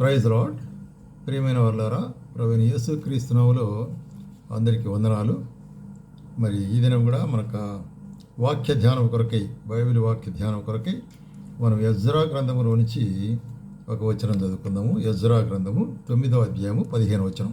Praise lord ప్రియమైన వాళ్ళారా ప్రవీణ యేసు క్రీస్తునాములో అందరికీ వందనాలు. మరి ఈ దినం కూడా మనకు వాక్య ధ్యానం కొరకై బైబిల్ వాక్య ధ్యానం కొరకై మనం యజ్రా గ్రంథములో నుంచి ఒక వచనం చదువుకుందాము. యజ్రా గ్రంథము తొమ్మిదో అధ్యాయము పదిహేను వచనం.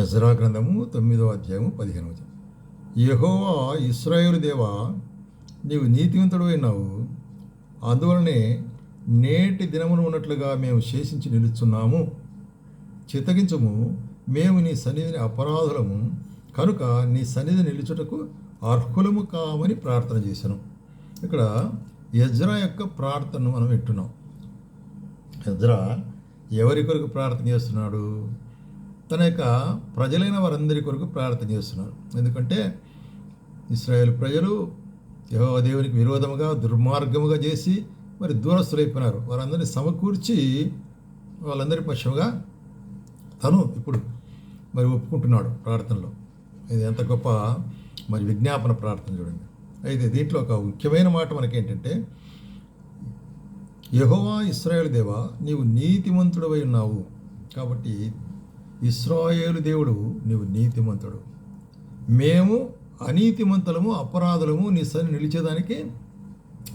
యజ్రా గ్రంథము తొమ్మిదో అధ్యాయము పదిహేను వచనం. యహోవా ఇస్రాయేలు దేవా నీవు నీతివంతుడు అయినావు అందువలనే నేటి దినమును ఉన్నట్లుగా మేము శేషించి నిలుచున్నాము. చితగించము మేము నీ సన్నిధిని అపరాధులము. కనుక నీ సన్నిధి నిలుచుటకు అర్హులము కామని ప్రార్థన చేశాను. ఇక్కడ యజ్రా యొక్క ప్రార్థనను మనం వింటున్నాం. యజ్రా ఎవరి కొరకు ప్రార్థన చేస్తున్నాడు? తన యొక్క ప్రజలైన వారందరి కొరకు ప్రార్థన చేస్తున్నారు ఎందుకంటే ఇస్రాయేల్ ప్రజలు యెహోవా దేవునికి విరోధముగా దుర్మార్గముగా చేసి మరి దూరస్తులైపోయినారు వారందరినీ సమకూర్చి వాళ్ళందరి పక్షంగా తను ఇప్పుడు మరి ఒప్పుకుంటున్నాడు ప్రార్థనలో. ఇది ఎంత గొప్ప మరి విజ్ఞాపన ప్రార్థన చూడండి. అయితే దీంట్లో ఒక ముఖ్యమైన మాట మనకేంటంటే యహోవా ఇస్రాయేల్ దేవా నీవు నీతిమంతుడవై ఉన్నావు. కాబట్టి ఇస్రాయేలు దేవుడు నీవు నీతిమంతుడు. మేము అనీతిమంతులము అపరాధులము నీ సన్ని నిలిచేదానికి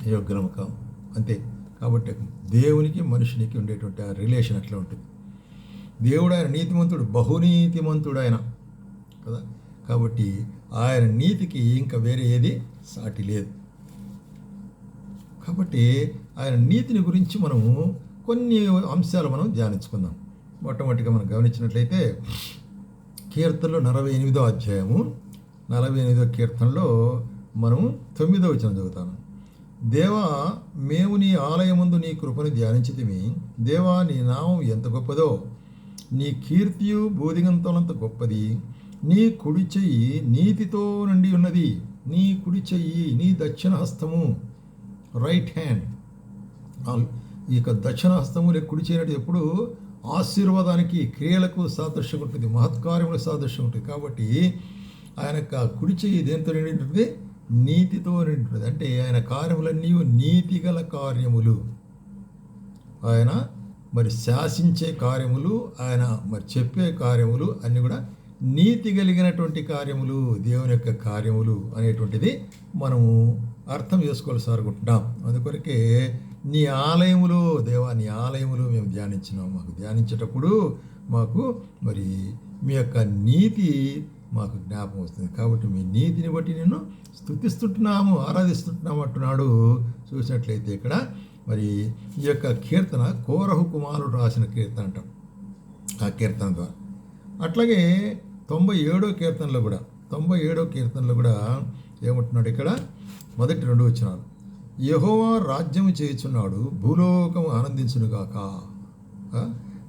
యోగ్యము కాము. అంతే. కాబట్టి దేవునికి మనుషునికి ఉండేటువంటి ఆ రిలేషన్ అట్లా ఉంటుంది. దేవుడు ఆయన నీతిమంతుడు బహునీతిమంతుడు ఆయన కదా? కాబట్టి ఆయన నీతికి ఇంకా వేరే ఏది సాటి లేదు. కాబట్టి ఆయన నీతిని గురించి మనము కొన్ని అంశాలు మనం ధ్యానించుకుందాం. మొట్టమొదటిగా మనం గమనించినట్లయితే కీర్తనలో నలభై ఎనిమిదో అధ్యాయము నలభై ఎనిమిదో కీర్తనలో మనము తొమ్మిదో వచ్చిన చదువుతాను దేవా మేము నీ ఆలయముందు నీ కృపను ధ్యానించితిమి. దేవా నీ నామం ఎంత గొప్పదో. నీ కీర్తియు బోధిగంతలంత గొప్పది. నీ కుడి చెయ్యి నీతితో నుండి ఉన్నది. నీ కుడి చెయ్యి నీ దక్షిణ హస్తము. Right hand. ఈ యొక్క దక్షిణ హస్తము లేక కుడి చేయనట్టు ఎప్పుడు ఆశీర్వాదానికి క్రియలకు సాదృశ్యం ఉంటుంది. మహత్కార్యములకు సాదృశ్యం ఉంటుంది. కాబట్టి ఆయన యొక్క కుడి చెయ్యి దేంతో నిండి ఉంటుంది? నీతితో నిండి అంటే ఆయన కార్యములన్నీ నీతి గల కార్యములు. ఆయన మరి శాసించే కార్యములు ఆయన మరి చెప్పే కార్యములు అన్నీ కూడా నీతి కలిగినటువంటి కార్యములు దేవుని యొక్క కార్యములు అనేటువంటిది మనము అర్థం చేసుకోవాల్సి అనుకుంటున్నాం అందుకొరకే నీ ఆలయములు దేవా నీ ఆలయములు మేము ధ్యానించినాం. మాకు ధ్యానించేటప్పుడు మాకు మరి మీ యొక్క నీతి మాకు జ్ఞాపకం వస్తుంది. కాబట్టి మీ నీతిని బట్టి నేను స్థుతిస్తుంటున్నాము ఆరాధిస్తుంటున్నాము అంటున్నాడు చూసినట్లయితే ఇక్కడ మరి ఈ యొక్క కీర్తన కోరహు కుమారుడు రాసిన కీర్తన అంటాం. ఆ కీర్తన ద్వారా. అట్లాగే తొంభై ఏడో కీర్తనలో కూడా తొంభై ఏడో కీర్తనలో కూడా ఏమంటున్నాడు ఇక్కడ? మొదటి రెండు వచ్చినారు యహోవా రాజ్యము చేయుచున్నాడు భూలోకము ఆనందించునుగాక.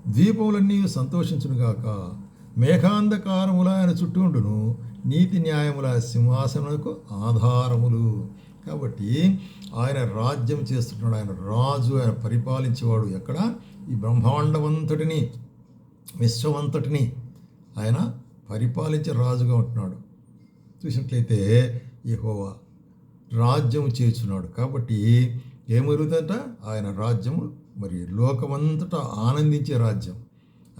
ద్వీపములన్నీ సంతోషించునుగాక. మేఘాంధకారముల ఆయన చుట్టూండును నీతి న్యాయముల సింహాసనకు ఆధారములు. కాబట్టి ఆయన రాజ్యం చేస్తున్నాడు ఆయన రాజు ఆయన పరిపాలించేవాడు ఎక్కడ? ఈ బ్రహ్మాండమంతటిని విశ్వమంతటిని ఆయన పరిపాలించే రాజుగా ఉంటున్నాడు. చూసినట్లయితే యహోవా రాజ్యం చేస్తున్నాడు కాబట్టి ఏమరుగుతుందట ఆయన రాజ్యము మరి లోకమంతటా ఆనందించే రాజ్యం.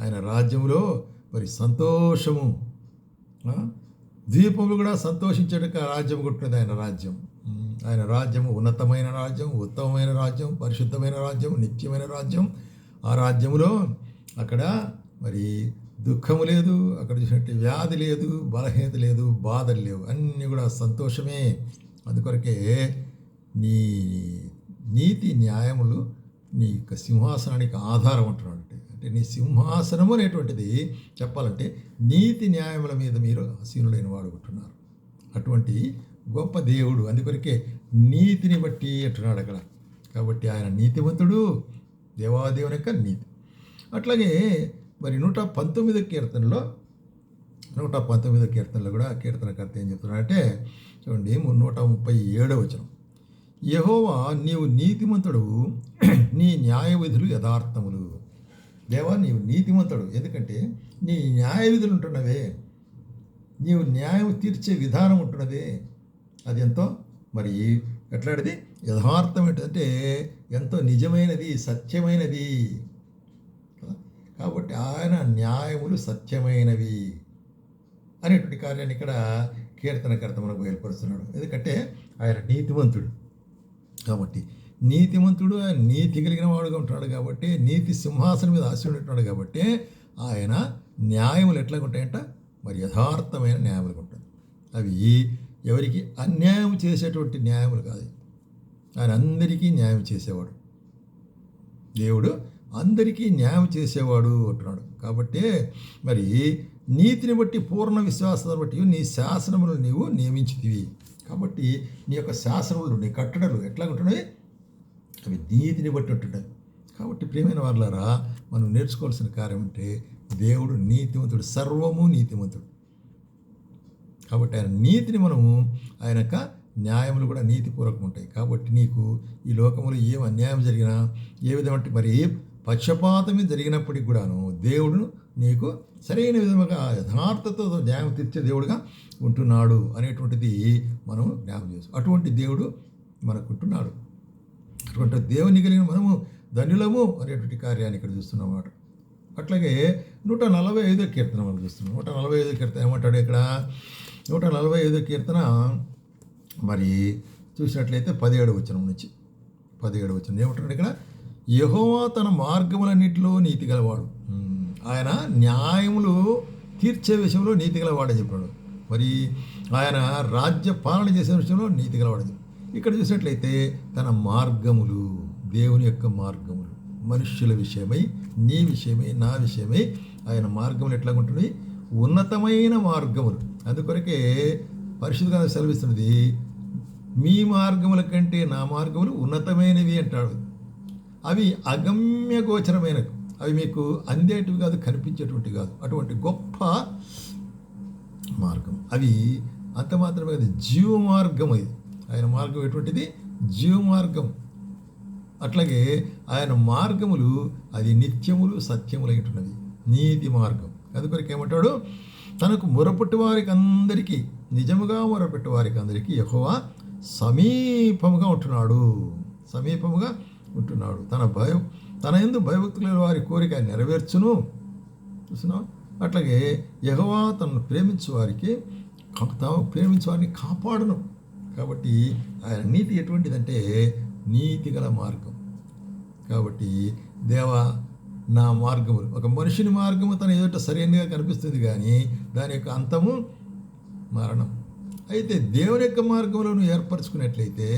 ఆయన రాజ్యంలో మరి సంతోషము ద్వీపములు కూడా సంతోషించడానికి ఆ రాజ్యం కొట్టినది ఆయన రాజ్యం. ఆయన రాజ్యము ఉన్నతమైన రాజ్యం ఉత్తమమైన రాజ్యం పరిశుద్ధమైన రాజ్యం నిత్యమైన రాజ్యం. ఆ రాజ్యములో అక్కడ మరి దుఃఖము లేదు అక్కడ చూసినట్టు వ్యాధి లేదు బలహీనత లేదు బాధలు లేవు. అన్నీ కూడా సంతోషమే. అందుకొరకే నీ నీతి న్యాయములు నీ యొక్క సింహాసనానికి ఆధారం అంటున్నాడు అంటే నీ సింహాసనము అనేటువంటిది చెప్పాలంటే నీతి న్యాయముల మీద మీరు ఆసీనులైన వాడుకుంటున్నారు అటువంటి గొప్ప దేవుడు అందుకొరకే నీతిని బట్టి అంటున్నాడు అక్కడ. కాబట్టి ఆయన నీతివంతుడు దేవాదేవుని యొక్క నీతి. అట్లాగే మరి నూట పంతొమ్మిదో కీర్తనలో నూట పంతొమ్మిదో కీర్తనలో కూడా కీర్తనకర్త ఏం చెప్తున్నాడంటే చూడండి నూట ముప్పై ఏడో వచనం. యహోవా నీవు నీతిమంతుడు నీ న్యాయ విధులు యథార్థములు. దేవా నీవు నీతిమంతుడు. ఎందుకంటే నీ న్యాయ విధులు ఉంటున్నవే. నీవు న్యాయం తీర్చే విధానం ఉంటున్నదే అది ఎంతో? మరి ఎట్లాంటిది యథార్థం ఏంటంటే ఎంతో నిజమైనది సత్యమైనది. కాబట్టి ఆయన న్యాయములు సత్యమైనవి అనేటువంటి కార్యాన్ని ఇక్కడ కీర్తనకర్త మనకు బయలుపరుస్తున్నాడు ఎందుకంటే ఆయన నీతివంతుడు కాబట్టి నీతిమంతుడు ఆయన నీతి కలిగిన వాడుగా ఉంటున్నాడు కాబట్టి నీతి సింహాసనం మీద ఆశీనుడు ఉంటున్నాడు కాబట్టి ఆయన న్యాయములు ఎట్లా ఉంటాయంట? మరి యథార్థమైన న్యాయములు ఉంటాయి. అవి ఎవరికి అన్యాయం చేసేటువంటి న్యాయములు కాదు ఆయన అందరికీ న్యాయం చేసేవాడు. దేవుడు అందరికీ న్యాయం చేసేవాడు అంటున్నాడు. కాబట్టి మరి నీతిని బట్టి పూర్ణ విశ్వాసాన్ని బట్టి నీ శాసనములు నీవు నియమించితివి. కాబట్టి నీ యొక్క శాసనములు నీ కట్టడలు ఎట్లా ఉంటున్నాయి? అవి నీతిని బట్టి ఉంటున్నాయి కాబట్టి ప్రియమైన వాళ్ళారా మనం నేర్చుకోవాల్సిన కార్యం అంటే దేవుడు నీతిమంతుడు సర్వము నీతిమంతుడు. కాబట్టి ఆయన నీతిని మనము ఆయన యొక్క న్యాయములు కూడా నీతిపూర్వకం ఉంటాయి. కాబట్టి నీకు ఈ లోకములో ఏం అన్యాయం జరిగినా ఏ విధమంటే మరి ఏ పక్షపాతమే జరిగినప్పటికి కూడాను దేవుడు నీకు సరైన విధముగా యథార్థతో న్యాయం తీర్చే దేవుడుగా ఉంటున్నాడు అనేటువంటిది మనం జ్ఞాపం చేస్తాం అటువంటి దేవుడు మనకుంటున్నాడు అటువంటి దేవుని కలిగిన మనము ధన్యులము అనేటువంటి కార్యాన్ని ఇక్కడ చూస్తున్నాం అన్నమాట అట్లాగే నూట నలభై ఐదో కీర్తన మనం చూస్తున్నాం. నూట నలభై ఐదో కీర్తన ఏమంటాడు ఇక్కడ? నూట నలభై ఐదో కీర్తన మరి చూసినట్లయితే పదిహేడు వచ్చిన నుంచి. పదిహేడు వచనం ఏమంటాడు ఇక్కడ? యహోవా తన మార్గములన్నింటిలో నీతి గలవాడు. ఆయన న్యాయములు తీర్చే విషయంలో నీతి గలవాడని చెప్పాడు. మరి ఆయన రాజ్య పాలన చేసే విషయంలో నీతి గలవాడని చెప్పాడు. ఇక్కడ చూసినట్లయితే తన మార్గములు దేవుని యొక్క మార్గములు మనుష్యుల విషయమై నీ విషయమై నా విషయమై ఆయన మార్గములు ఎట్లా ఉంటున్నాయి? ఉన్నతమైన మార్గములు. అందుకొరకే పరిశుద్ధంగా సెలవిస్తున్నది మీ మార్గముల కంటే నా మార్గములు ఉన్నతమైనవి అంటాడు. అవి అగమ్య గోచరమైనవి. అవి మీకు అందేటివి కాదు కనిపించేటువంటివి కాదు. అటువంటి గొప్ప మార్గం. అవి అంత మాత్రమే కాదు జీవ మార్గం అది. ఆయన మార్గం ఎటువంటిది? జీవ మార్గం అట్లాగే ఆయన మార్గములు అది నిత్యములు సత్యములైనవి నీతి మార్గం. అందుకొరకు ఏమంటాడు? తనకు మొరపెట్టు వారికి అందరికీ నిజముగా మొరపెట్టు వారికి అందరికీ యహోవా సమీపముగా ఉంటున్నాడు. సమీపముగా ఉంటున్నాడు. తన భయం తన ఎందు భయభక్తుల వారి కోరిక నెరవేర్చును. చూసినా అట్లాగే యహోవా తనను ప్రేమించు వారికి తాము ప్రేమించు వారిని కాపాడును. కాబట్టి ఆయన నీతి ఎటువంటిదంటే నీతి గల మార్గం. కాబట్టి దేవా నా మార్గములు ఒక మనిషిని మార్గము తన ఎదుట సరైనగా కనిపిస్తుంది కానీ దాని యొక్క అంతము మరణం. అయితే దేవుని యొక్క మార్గంలో నువ్వు ఏర్పరచుకున్నట్లయితే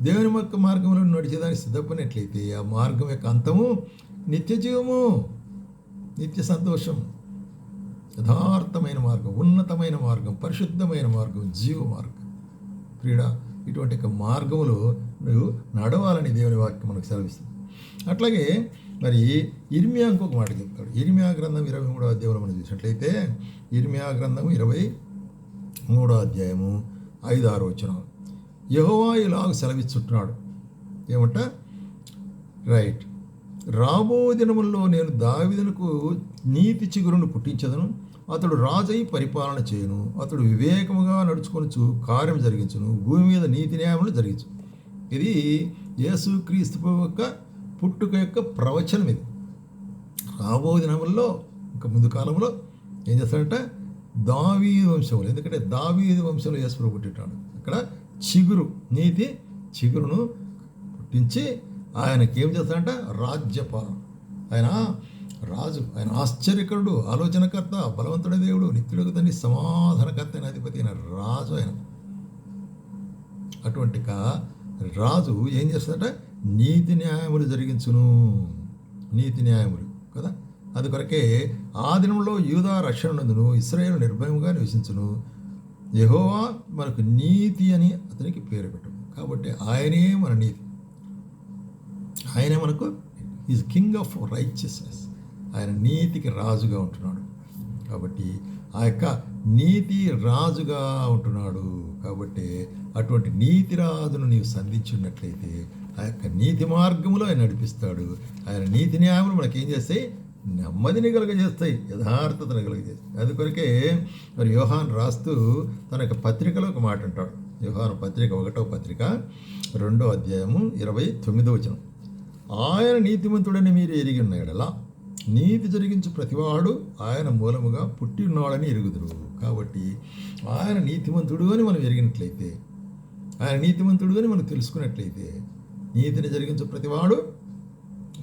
దేవుని యొక్క మార్గంలో నడిచేదానికి సిద్ధపడినట్లయితే ఆ మార్గం యొక్క అంతము నిత్య జీవము నిత్య సంతోషం యథార్థమైన మార్గం ఉన్నతమైన మార్గం పరిశుద్ధమైన మార్గం జీవ మార్గం. క్రీడ ఇటువంటి యొక్క మార్గములో నువ్వు నడవాలని దేవుని వాక్యం మనకు సెలవిస్తుంది. అట్లాగే మరి ఇర్మియా ఇంకొక మాట చెప్తాడు. ఇర్మియా గ్రంథం ఇరవై మూడో అధ్యాయంలో మనం చూసినట్లయితే ఇర్మియా గ్రంథం ఇరవై మూడో అధ్యాయము ఐదు ఆరు వచ్చిన యహోవా ఇలాగ సెలవిచ్చుంటున్నాడు ఏమంట? రైట్. రాబో దినముల్లో నేను దావిదలకు నీతి చిగురును పుట్టించదను. అతడు రాజై పరిపాలన చేయను. అతడు వివేకముగా నడుచుకొనుచు కార్యం జరిగించును. భూమి మీద నీతి న్యాయములు జరిగించు ఇది యేసుక్రీస్తు యొక్క పుట్టుక యొక్క ప్రవచనం ఇది రాబో దినముల్లో ఇంకా ముందు కాలంలో ఏం చేస్తాడంటే? దావీది వంశంలో ఎందుకంటే దావీది వంశంలో యేసుప్రభు పుట్టింటాడు. ఇక్కడ చిగురు నీతి చిగురును పుట్టించి ఆయనకి ఏం చేస్తాడంటే? రాజ్యపాలన ఆయన రాజు ఆయన ఆశ్చర్యకరుడు ఆలోచనకర్త బలవంతుడి దేవుడు నిత్యుడు తండ్రి సమాధానకర్త అయిన అధిపతి అయిన రాజు ఆయన. అటువంటి రాజు ఏం చేస్తాడట? నీతి న్యాయములు జరిగించును. నీతి న్యాయములు కదా? అది కొరకే ఆ దినంలో యూదా రక్షణ నందును ఇస్రాయేల్ నిర్భయముగా నివసించును. యహోవా మనకు నీతి అని అతనికి పేరు పెట్టు కాబట్టి ఆయనే మన నీతి. ఆయనే మనకు ఈజ్ కింగ్ ఆఫ్ రైచియస్నెస్ ఆయన నీతికి రాజుగా ఉంటున్నాడు. కాబట్టి ఆ యొక్క నీతి రాజుగా ఉంటున్నాడు. కాబట్టి అటువంటి నీతి రాజును నీవు సంధించున్నట్లయితే ఆ యొక్క నీతి మార్గములో ఆయన నడిపిస్తాడు. ఆయన నీతి న్యాయములు మనకేం చేస్తాయి? నెమ్మదిని కలుగజేస్తాయి. యథార్థతను కలుగజేస్తాయి. అది కొరకే మరి యోహాన్ రాస్తూ తన యొక్క పత్రికలో ఒక మాట అంటాడు. యోహాను పత్రిక ఒకటో పత్రిక రెండో అధ్యాయము ఇరవై తొమ్మిదో వచనం. ఆయన నీతిమంతుడని మీరు ఎరిగి ఉన్న నీతి జరిగించు ప్రతివాడు ఆయన మూలముగా పుట్టి ఉన్నాడని ఎరుగుదురు. కాబట్టి ఆయన నీతిమంతుడు అని మనం ఎరిగినట్లయితే ఆయన నీతిమంతుడు అని మనం తెలుసుకున్నట్లయితే నీతిని జరిగించు ప్రతివాడు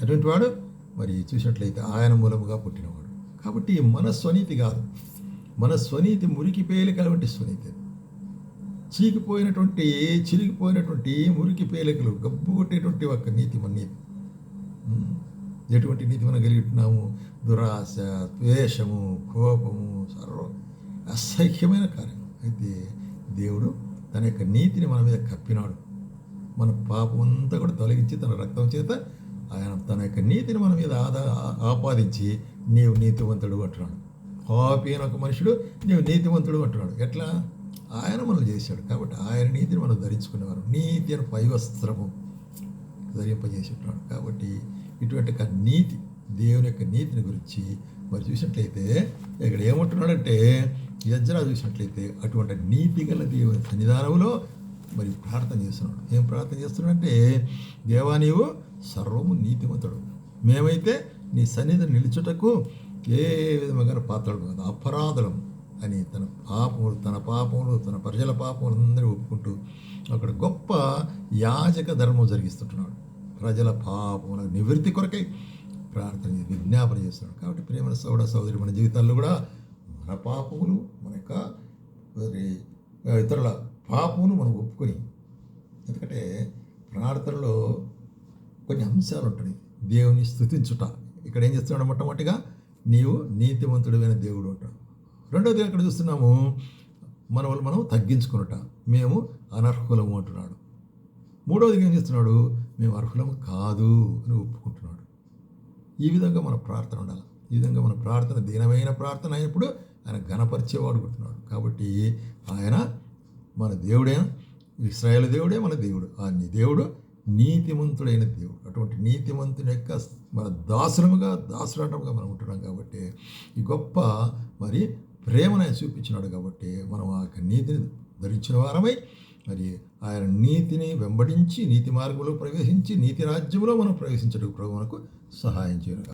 అటువంటి వాడు మరి చూసినట్లయితే ఆయన మూలముగా పుట్టినవాడు. కాబట్టి మన స్వనీతి కాదు. మన స్వనీతి మురికి పేలికల వంటి స్వనీతి. చీకిపోయినటువంటి చిరిగిపోయినటువంటి మురికి పేలికలు గబ్బు కొట్టేటువంటి ఒక నీతి మన నీతి. ఎటువంటి నీతి మనం కలిగి ఉంటున్నాము? దురాశ ద్వేషము కోపము సర్వం అసహ్యమైన కార్యం. అయితే దేవుడు తన యొక్క నీతిని మన మీద కప్పినాడు. మన పాపం అంతా కూడా తొలగించి తన రక్తం చేత ఆయన తన యొక్క నీతిని మన మీద ఆదా ఆపాదించి నీవు నీతివంతుడు అంటున్నాడు. పాపి అని ఒక మనుషుడు నీవు నీతివంతుడు అంటున్నాడు. ఎట్లా? ఆయన మనం చేశాడు. కాబట్టి ఆయన నీతిని మనం ధరించుకునేవారు. నీతి అని పై వస్త్రము ధరింపజేసి ఉంటున్నాడు కాబట్టి ఇటువంటి ఒక నీతి దేవుని యొక్క నీతిని గురించి మరి చూసినట్లయితే ఇక్కడ ఏమంటున్నాడంటే యజ్రా చూసినట్లయితే అటువంటి నీతి గల దేవుని సన్నిధానంలో మరి ప్రార్థన చేస్తున్నాడు. ఏం ప్రార్థన చేస్తున్నాడంటే దేవా నీవు సర్వము నీతిమంతుడు. మేమైతే నీ సన్నిధిని నిలుచుటకు ఏ విధముగా పాత్రలు కాదు అపరాధులం అని తన పాపములు తన పాపములు తన ప్రజల పాపములు అందరూ ఒప్పుకుంటూ అక్కడ గొప్ప యాజక ధర్మం జరిగిస్తుంటున్నాడు. ప్రజల పాపముల నివృత్తి కొరకై ప్రార్థన విజ్ఞాపన చేస్తున్నాడు. కాబట్టి ప్రేమ సోడ సోదరి మన జీవితాల్లో కూడా మన పాపములు మన యొక్క ఇతరుల పాపములు మనం ఒప్పుకొని ఎందుకంటే ప్రార్థనలో కొన్ని అంశాలు ఉంటాయి. దేవుని స్థుతించుట ఇక్కడ ఏం చేస్తున్నాడు మొట్టమొదటిగా? నీవు నీతిమంతుడమైన దేవుడు అంటాడు. రెండోది అక్కడ చూస్తున్నాము మన వాళ్ళు మనం తగ్గించుకున్నట. మేము అనర్హులము అంటున్నాడు. మూడవది ఏం చేస్తున్నాడు? మేము అర్హులము కాదు అని ఒప్పుకుంటున్నాడు. ఈ విధంగా మన ప్రార్థన ఉండాలి. ఈ విధంగా మన ప్రార్థన దీనమైన ప్రార్థన అయినప్పుడు ఆయన ఘనపరిచేవాడు ఉంటున్నాడు కాబట్టి ఆయన మన దేవుడే ఇస్రాయేల్ దేవుడే మన దేవుడు. ఆ దేవుడు నీతిమంతుడైన దేవుడు. అటువంటి నీతిమంతుని యొక్క మన దాసులముగా దాసులాటముగా మనం ఉంటున్నాం కాబట్టి ఈ గొప్ప మరి ప్రేమను ఆయన చూపించినాడు కాబట్టి మనం ఆ యొక్క నీతిని ధరించిన వారమై మరి ఆయన నీతిని వెంబడించి నీతి మార్గంలో ప్రవేశించి నీతి రాజ్యంలో మనం ప్రవేశించడానికి ప్రభు మనకు సహాయం చేయను